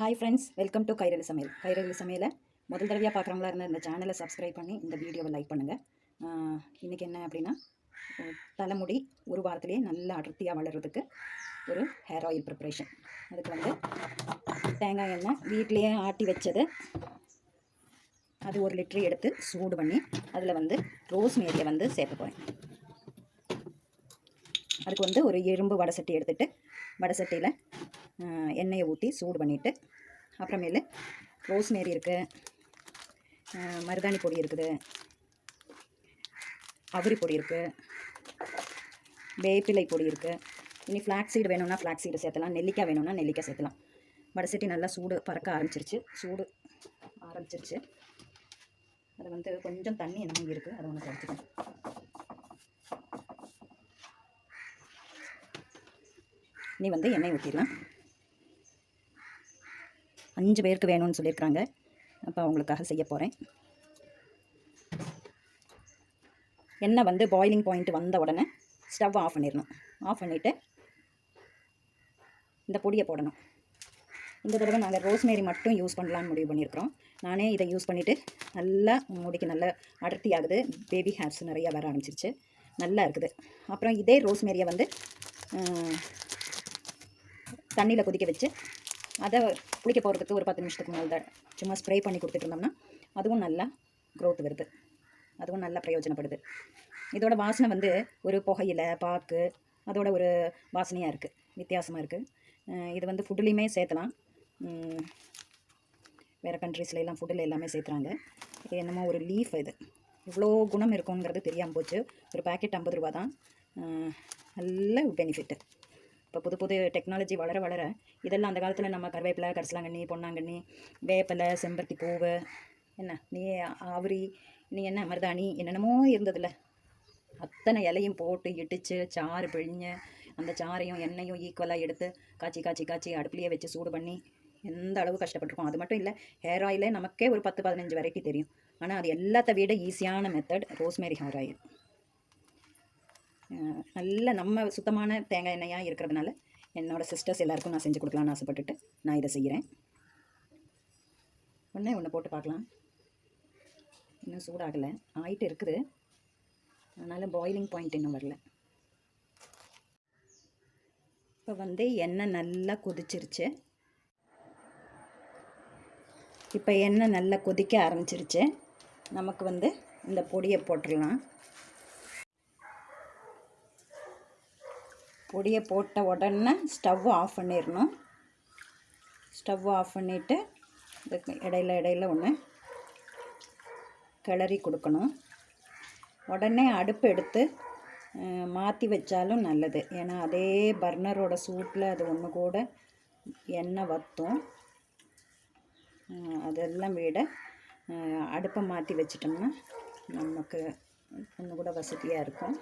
Hi friends welcome to Kairali Samayal Kairali சமையலை முதல் தடவையாக பார்க்குறவங்களா இருந்தால் இந்த சேனலை சப்ஸ்கிரைப் பண்ணி இந்த வீடியோவை லைக் பண்ணுங்கள் இன்றைக்கி என்ன அப்படின்னா தலைமுடி ஒரு வாரத்துலேயே நல்லா அடர்த்தியாக வளர்கிறதுக்கு ஒரு ஹேர் ஆயில் ப்ரிப்ரேஷன் அதுக்கு வந்து தேங்காய் எண்ணெய் வீட்லேயே ஆட்டி வச்சது. அது ஒரு லிட்டர் எடுத்து சூடு பண்ணி அதில் வந்து ரோஸ் மேரியை வந்து சேர்க்க போகிறேன் அதுக்கு வந்து ஒரு இரும்பு வடை சட்டி எடுத்துட்டு வடை சட்டியில் எண்ணெயை ஊற்றி சூடு பண்ணிவிட்டு அப்புறமேலு ரோஸ்மேரி இருக்குது மருதாணி பொடி இருக்குது அவரி பொடி இருக்குது வேப்பிலை பொடி இருக்குது இனி ஃப்ளாக் சீடு வேணும்னா ஃப்ளாக் சீடு சேர்த்தலாம் நெல்லிக்காய் வேணும்னா நெல்லிக்காய் சேர்த்தலாம். வடை சட்டி நல்லா சூடு பறக்க ஆரம்பிச்சிருச்சு சூடு ஆரம்பிச்சிருச்சு. அது வந்து கொஞ்சம் தண்ணி என்னமோ இருக்குது அதை ஒன்று குறைச்சிக்கணும் நீ வந்து எண்ணெய் ஊற்றிடலாம் அஞ்சு பேருக்கு வேணும்னு சொல்லியிருக்கிறாங்க அப்போ அவங்களுக்காக செய்ய போகிறேன் எண்ணெய் வந்து பாயிலிங் பாயிண்ட் வந்த உடனே ஸ்டவ் ஆஃப் பண்ணிடணும். ஆஃப் பண்ணிவிட்டு இந்த பொடியை போடணும். இந்த தடவை நாங்கள் ரோஸ்மேரி மட்டும் யூஸ் பண்ணலான்னு முடிவு பண்ணியிருக்கிறோம். நானே இதை யூஸ் பண்ணிவிட்டு நல்லா முடிக்கு நல்ல அடர்த்தி ஆகுது பேபி ஹேர்ஸ் நிறையா வர ஆரம்பிச்சிருச்சு. நல்லா இருக்குது. அப்புறம் இதே ரோஸ்மேரியை வந்து தண்ணியில் கொதிக்க வச்சு அதை குளிக்க போகிறதுக்கு ஒரு பத்து நிமிஷத்துக்கு மேலே தான் சும்மா ஸ்ப்ரே பண்ணி கொடுத்துட்டு இருந்தோம்னா அதுவும் நல்லா க்ரோத் வருது. அதுவும் நல்லா பிரயோஜனப்படுது. இதோட வாசனை வந்து ஒரு புகையில பாக்கு அதோட ஒரு வாசனையாக இருக்குது வித்தியாசமாக இருக்குது இது வந்து ஃபுட்டுலேயுமே சேர்த்தலாம். வேறு கண்ட்ரீஸில் எல்லாம் ஃபுட்டில் எல்லாமே சேர்த்துறாங்க. இது என்னமோ ஒரு லீஃப் இது. இவ்வளோ குணம் இருக்குங்கிறது தெரியாமல் போச்சு. ஒரு பேக்கெட் ஐம்பது ரூபா தான். நல்ல பெனிஃபிட்டு இப்போ புது புது டெக்னாலஜி வளர வளர இதெல்லாம் அந்த காலத்தில் நம்ம கருவேப்பிலை கரிசலாங்கண்ணி பொன்னாங்கண்ணி வேப்பிலை செம்பருத்தி பூவு என்ன? நீ ஆவரி நீ என்ன மருதாணி என்னென்னமோ இருந்ததில்ல. அத்தனை இலையும் போட்டு இடித்து சாறு பிழிஞ்சு அந்த சாறையும் எண்ணெயும் ஈக்குவலாக எடுத்து காய்ச்சி காய்ச்சி காய்ச்சி அடுப்புலேயே வச்சு சூடு பண்ணி எந்த அளவு கஷ்டப்பட்டிருக்கோம். அது மட்டும் இல்லை ஹேர் ஆயிலே நமக்கே ஒரு பத்து பதினஞ்சு வெரைட்டி தெரியும். ஆனால் அது எல்லாத்த விட ஈஸியான மெத்தட் ரோஸ்மேரி ஹேர் ஆயில் நல்ல நம்ம சுத்தமான தேங்காய் எண்ணெயாக இருக்கிறதுனால என்னோடய சிஸ்டர்ஸ் எல்லாருக்கும் நான் செஞ்சு கொடுக்கலான்னு ஆசைப்பட்டுட்டு நான் இதை செய்கிறேன் ஒன்றே ஒன்று போட்டு பார்க்கலாம். இன்னும் சூடாகலை. ஆயிட்டு இருக்குது. அதனால் பாயிலிங் பாயிண்ட் இன்னும் வரல. இப்போ வந்து எண்ணெய் நல்லா கொதிச்சிருச்சு. இப்போ எண்ணெய் நல்லா கொதிக்க ஆரம்பிச்சிருச்சு. நமக்கு வந்து இந்த பொடியை போட்டுடலாம். பொடியை போட்ட உடனே ஸ்டவ் ஆஃப் பண்ணிடணும். ஸ்டவ் ஆஃப் பண்ணிவிட்டு இதுக்கு இடையில இடையில ஒன்று கிளறி கொடுக்கணும். உடனே அடுப்பு எடுத்து மாற்றி வச்சாலும் நல்லது. ஏன்னா அதே பர்னரோட சூட்டில் அது ஒன்று கூட எண்ணெய் வற்றும் அதெல்லாம் விட அடுப்பை மாற்றி வச்சிட்டோம்னா நமக்கு ஒன்று கூட வசதியாக இருக்கும்.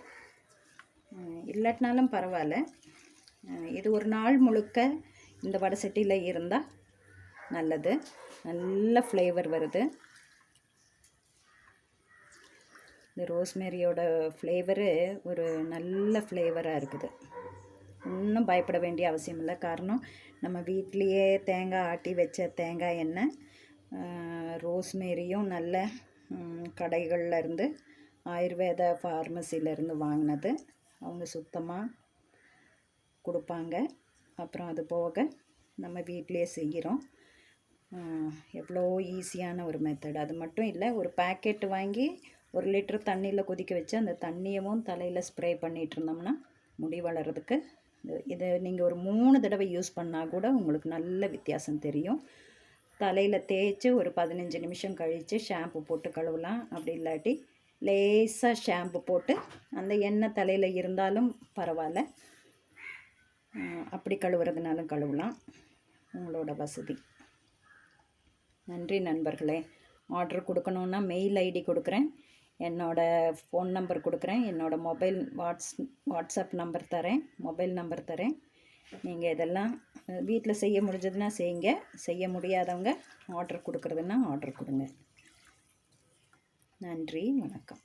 இல்லாட்டினாலும் பரவாயில்ல. இது ஒரு நாள் முழுக்க இந்த வடை சட்டியில் இருந்தால் நல்லது. நல்ல ஃப்ளேவர் வருது. இந்த ரோஸ்மேரியோட ஃப்ளேவரு ஒரு நல்ல ஃப்ளேவராக இருக்குது. ஒன்றும் பயப்பட வேண்டிய அவசியம் இல்லை. காரணம் நம்ம வீட்லேயே தேங்காய் ஆட்டி வச்ச தேங்காய் எண்ணெய் ரோஸ்மேரியும் நல்ல கடைகளில் இருந்து ஆயுர்வேத ஃபார்மசியிலேருந்து வாங்கினது. அவங்க சுத்தமாக கொடுப்பாங்க. அப்புறம் அது போக நம்ம வீட்டிலேயே செய்கிறோம் எவ்வளோ ஈஸியான ஒரு மெத்தட் அது மட்டும் இல்லை ஒரு பேக்கெட் வாங்கி ஒரு லிட்டர் தண்ணியில் கொதிக்க வச்சு அந்த தண்ணியவும் தலையில் ஸ்ப்ரே பண்ணிகிட்டு இருந்தோம்னா முடி வளர்கிறதுக்கு இதை நீங்கள் ஒரு மூணு தடவை யூஸ் பண்ணால் கூட உங்களுக்கு நல்ல வித்தியாசம் தெரியும். தலையில் தேய்ச்சி ஒரு பதினஞ்சு நிமிஷம் கழித்து ஷாம்பு போட்டு கழுவலாம். அப்படி இல்லாட்டி லேசாக ஷாம்பு போட்டு அந்த எண்ணெய் தலையில் இருந்தாலும் பரவாயில்ல. அப்படி கழுவுறதுனாலும் கழுவலாம். உங்களோட வசதி. நன்றி நண்பர்களே. ஆர்டர் கொடுக்கணுன்னா மெயில் ஐடி கொடுக்குறேன். என்னோட ஃபோன் நம்பர் கொடுக்குறேன். என்னோடய மொபைல் வாட்ஸ் வாட்ஸ்அப் நம்பர் தரேன். மொபைல் நம்பர் தரேன். நீங்கள் இதெல்லாம் வீட்டில் செய்ய முடிஞ்சதுன்னா செய்யுங்க. செய்ய முடியாதவங்க ஆர்டர் கொடுக்குறதுன்னா ஆர்டர் கொடுங்க. நன்றி வணக்கம்.